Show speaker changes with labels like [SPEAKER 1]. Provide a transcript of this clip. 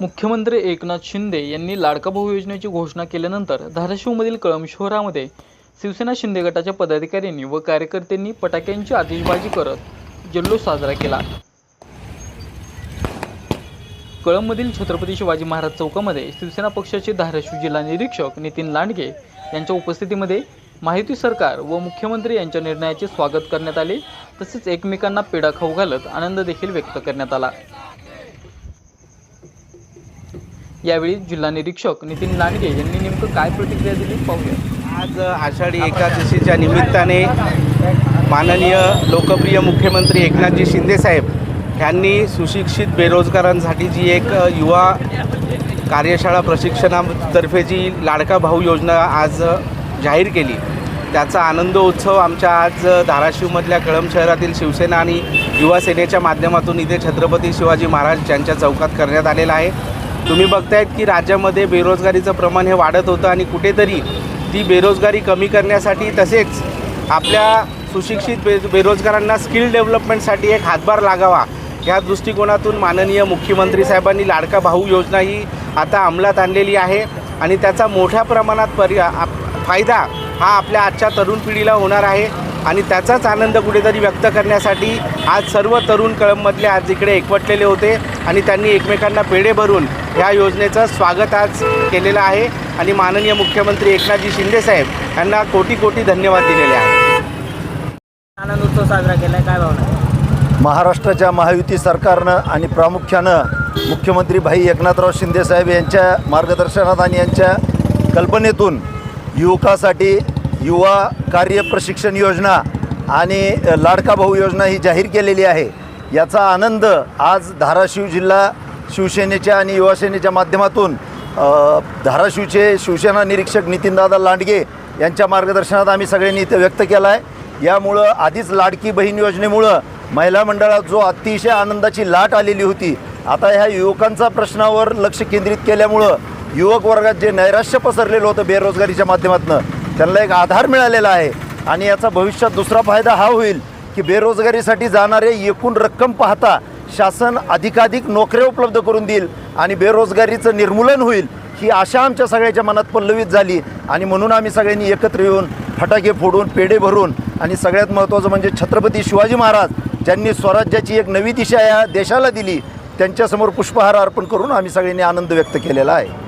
[SPEAKER 1] मुख्यमंत्री एकनाथ शिंदे यांनी लाडका भाऊ योजनेची घोषणा केल्यानंतर धाराशिवमधील कळंब शहरामध्ये शिवसेना शिंदे गटाच्या पदाधिकाऱ्यांनी व कार्यकर्त्यांनी फटाक्यांची आतिषबाजी करत जल्लोष साजरा केला. कळंबमधील छत्रपती शिवाजी महाराज चौकामध्ये शिवसेना पक्षाचे धाराशिव जिल्हा निरीक्षक नितीन लांडगे यांच्या उपस्थितीमध्ये माहिती सरकार व मुख्यमंत्री यांच्या निर्णयाचे स्वागत करण्यात आले तसेच एकमेकांना पेढा खाऊ घालत आनंद देखील व्यक्त करण्यात आला. यावेळी जिल्हा निरीक्षक नितीन लांडगे यांनी नेमकं काय प्रतिक्रिया दिली? पाहूया.
[SPEAKER 2] आज आषाढी एकादशीच्या निमित्ताने माननीय लोकप्रिय मुख्यमंत्री एकनाथजी शिंदेसाहेब यांनी सुशिक्षित बेरोजगारांसाठी जी एक युवा कार्यशाळा प्रशिक्षणातर्फे जी लाडका भाऊ योजना आज जाहीर केली. त्याचा आनंद उत्सव आमच्या आज धाराशिवमधल्या कळंब शहरातील शिवसेना आणि युवा सेनेच्या माध्यमातून इथे छत्रपती शिवाजी महाराज यांच्या चौकात करण्यात आलेला आहे. तुम्ही बघतायत की राज्यामध्ये बेरोजगारीचं प्रमाण हे वाढत होतं आणि कुठेतरी ती बेरोजगारी कमी करण्यासाठी तसेच आपल्या सुशिक्षित बे बेरोजगारांना स्किल डेव्हलपमेंटसाठी एक हातभार लागावा. या दृष्टिकोनातून माननीय मुख्यमंत्री साहेबांनी लाडका भाऊ योजना ही आता अंमलात आणलेली आहे आणि त्याचा मोठ्या प्रमाणात परि आप- फायदा हा आपल्या आजच्या तरुण पिढीला होणार आहे. आणि त्याचाच आनंद कुठेतरी व्यक्त करण्यासाठी आज सर्व तरुण कळंबमधले आज इकडे एकवटलेले होते आणि त्यांनी एकमेकांना पेढे भरून या योजनेचं स्वागत आज केलेलं आहे. आणि माननीय मुख्यमंत्री एकनाथजी शिंदेसाहेब यांना कोटी कोटी धन्यवाद दिलेले आहेत.
[SPEAKER 3] आनंद उत्सव साजरा केला काय भावना आहे?
[SPEAKER 4] महाराष्ट्राच्या महायुती सरकारनं आणि प्रामुख्यानं मुख्यमंत्री भाई एकनाथराव शिंदेसाहेब यांच्या मार्गदर्शनात आणि यांच्या कल्पनेतून युवकासाठी युवा कार्य प्रशिक्षण योजना आणि लाडका भाऊ योजना ही जाहीर केलेली आहे. याचा आनंद आज धाराशिव जिल्हा शिवसेनेच्या आणि युवासेनेच्या माध्यमातून धाराशिवचे शिवसेना निरीक्षक नितीनदादा लांडगे यांच्या मार्गदर्शनात आम्ही सगळ्यांनी इथे व्यक्त केला आहे यामुळं आधीच लाडकी बहीण योजनेमुळं महिला मंडळात जो अतिशय आनंदाची लाट आलेली होती आता ह्या युवकांचा प्रश्नावर लक्ष केंद्रित केल्यामुळं युवक वर्गात जे नैराश्य पसरलेलं होतं बेरोजगारीच्या माध्यमातून त्यांना एक आधार मिळालेला आहे. आणि याचा भविष्यात दुसरा फायदा हा होईल की बेरोजगारीसाठी जाणारे एकूण रक्कम पाहता शासन अधिकाधिक नोकऱ्या उपलब्ध करून देईल आणि बेरोजगारीचं निर्मूलन होईल ही आशा आमच्या सगळ्याच्या मनात पल्लवित झाली. आणि म्हणून आम्ही सगळ्यांनी एकत्र येऊन फटाके फोडून पेढे भरून आणि सगळ्यात महत्त्वाचं म्हणजे छत्रपती शिवाजी महाराज ज्यांनी स्वराज्याची एक नवी दिशा या देशाला दिली त्यांच्यासमोर पुष्पहार अर्पण करून आम्ही सगळ्यांनी आनंद व्यक्त केलेला आहे.